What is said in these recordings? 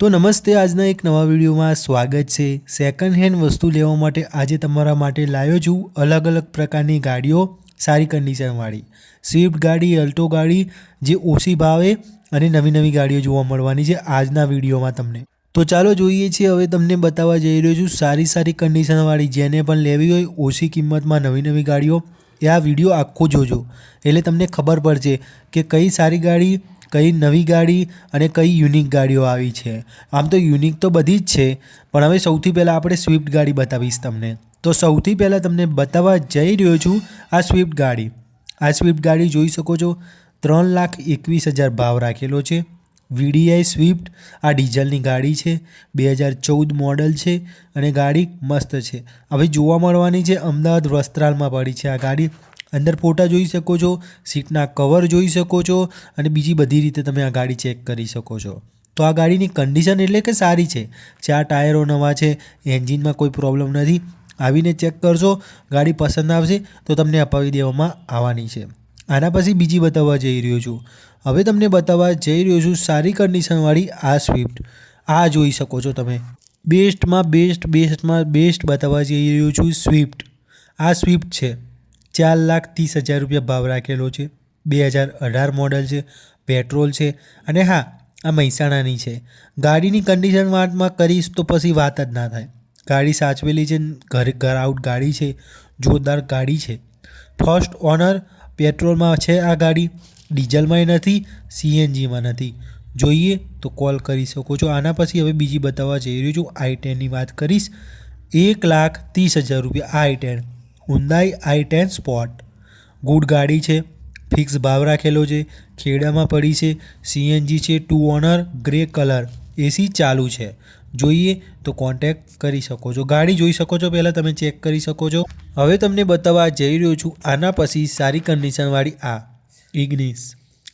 તો નમસ્તે, આજના એક નવા વિડીયોમાં સ્વાગત છે. સેકન્ડ હેન્ડ વસ્તુ લેવા માટે આજે તમારા માટે લાવ્યો છું અલગ અલગ પ્રકારની ગાડીઓ, સારી કન્ડિશનવાળી સ્વિફ્ટ ગાડી અલ્ટો ગાડી, જે ઓછી ભાવે અને નવી નવી ગાડીઓ જોવા મળવાની છે આજના વિડીયોમાં તમને. તો ચાલો જોઈએ છીએ, હવે તમને બતાવવા જઈ રહ્યો છું સારી સારી કન્ડિશનવાળી જેને પણ લેવી હોય ઓછી કિંમતમાં નવી નવી ગાડીઓ. એ આ વીડિયો આખો જોજો. એટલે તમને ખબર પડશે કે કઈ સારી ગાડી કઈ નવી ગાડી અને કઈ યુનિક ગાડીઓ આવી છે. આમ તો યુનિક તો બધી જ છે, પણ હવે સૌથી પહેલાં આપણે સ્વિફ્ટ ગાડી બતાવીશ તમને. તો સૌથી પહેલાં તમને બતાવવા જઈ રહ્યો છું આ સ્વિફ્ટ ગાડી. આ સ્વિફ્ટ ગાડી જોઈ શકો છો, ત્રણ લાખ એકવીસ હજાર ભાવ રાખેલો છે. વીડીઆઈ સ્વિફ્ટ આ ડીઝલની ગાડી છે, બે હજાર ચૌદ મોડલ છે અને ગાડી મસ્ત છે. હવે જોવા મળવાની છે અમદાવાદ વસ્ત્રાલમાં પડી છે આ ગાડી. અંદર ફોટા જોઈ શકો છો, સીટના કવર જોઈ શકો છો અને બીજી બધી રીતે તમે આ ગાડી ચેક કરી શકો છો. તો આ ગાડીની કન્ડિશન એટલે કે સારી છે. ચાર ટાયરો નવા છે, એન્જિનમાં કોઈ પ્રોબ્લેમ નથી. આવીને ચેક કરશો, ગાડી પસંદ આવશે તો તમને અપાવી દેવામાં આવવાની છે. આના પછી બીજી બતાવવા જઈ રહ્યો છું. હવે તમને બતાવવા જઈ રહ્યો છું સારી કન્ડિશનવાળી આ સ્વિફ્ટ આ જોઈ શકો છો તમે. બેસ્ટમાં બેસ્ટ બેસ્ટમાં બેસ્ટ બતાવવા જઈ રહ્યો છું સ્વિફ્ટ આ સ્વિફ્ટ છે. ચાર લાખ ત્રીસ હજાર રૂપિયા ભાવ રાખેલો છે. બે હજાર અઢાર મોડલ છે, પેટ્રોલ છે અને હા, આ મહેસાણાની છે. ગાડીની કન્ડિશન વાતમાં કરીશ તો પછી વાત જ ના થાય. ગાડી સાચવેલી છે, ઘર ઘર આઉટ ગાડી છે, જોરદાર ગાડી છે. ફર્સ્ટ ઓનર પેટ્રોલમાં છે આ ગાડી, ડીઝલમાંય નથી, સીએનજીમાં નથી. જોઈએ તો કોલ કરી શકો છો. આના પછી હવે બીજી બતાવવા જઈ રહ્યો છું. આઈ ટેનની વાત કરીશ. એક લાખ ત્રીસ હજાર રૂપિયા I ten Hyundai I ten spot good ગાડી છે ફિક્સ ભાવ રાખેલો છે, ખેડામાં પડી છે સીએનજી છે two owner grey colour AC ચાલુ છે. જોઈએ તો કોન્ટેક કરી શકો છો. ગાડી જોઈ શકો છો, પહેલાં તમે ચેક કરી શકો છો. હવે તમને બતાવવા જઈ રહ્યો છું, આના પછી સારી કન્ડિશનવાળી આ ઇગ્નિસ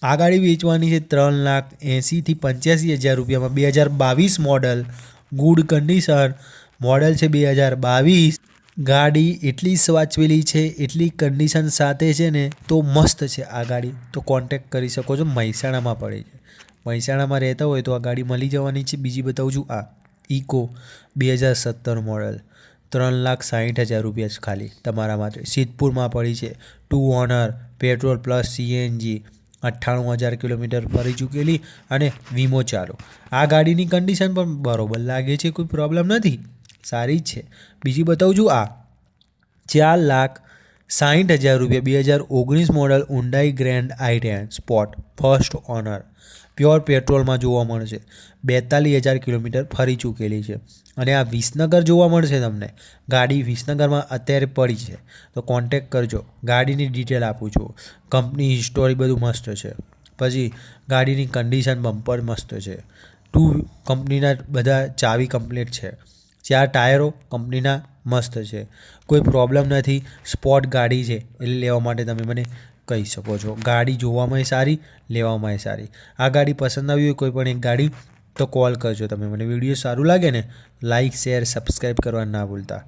આ ગાડી વેચવાની છે ત્રણ લાખ એંસીથી પંચ્યાસી હજાર રૂપિયામાં. બે હજાર બાવીસ મોડલ ગુડ કન્ડિશન મોડલ છે બે હજાર બાવીસ. ગાડી એટલી સ્વાચવેલી છે, એટલી કન્ડિશન સાથે છે ને, તો મસ્ત છે આ ગાડી. તો કોન્ટેક કરી શકો છો, મહેસાણામાં પડે છે. મહેસાણામાં રહેતા હોય તો આ ગાડી મળી જવાની છે. બીજી બતાવું છું આ ઇકો બે હજાર સત્તર મોડલ ત્રણ લાખ સાહીઠ હજાર રૂપિયા છે ખાલી તમારા માટે. સિદ્ધપુરમાં પડી છે. Two owner petrol plus CNG અઠ્ઠાણું હજાર કિલોમીટર ફરી ચૂકેલી અને વીમો ચાલુ. આ ગાડીની કન્ડિશન પણ બરોબર લાગે છે, કોઈ પ્રોબ્લેમ નથી. સારી જ છે. બીજી બતાવું છું આ ચાર લાખ સાહીઠ હજાર રૂપિયા, બે હજાર ઓગણીસ model Hyundai grand I spot first owner pure પેટ્રોલમાં જોવા મળશે. બેતાલીસ હજાર કિલોમીટર ફરી ચૂકેલી છે. અને આ વિસનગર જોવા મળશે તમને. ગાડી વિસનગરમાં અત્યારે પડી છે. તો કોન્ટેક કરજો. ગાડીની ડિટેલ આપું છું. કંપની હિસ્ટોરી બધું મસ્ત છે. પછી ગાડીની કન્ડિશન બમ્પર મસ્ત છે. ટુ કંપનીના બધા ચાવી કમ્પ્લીટ છે. ચાર ટાયરો કંપનીના મસ્ત છે. કોઈ પ્રોબ્લેમ નથી. સ્પોટ ગાડી છે. એટલે લેવા માટે તમે મને કહી શકો છો. ગાડી જોવામાંય સારી લેવામાંય સારી. આ ગાડી પસંદ આવી હોય કોઈ પણ એક ગાડી, તો કોલ કરજો. તમે મને વીડિયો સારું લાગે ને લાઇક શેર સબસ્ક્રાઈબ કરવા ના ભૂલતા.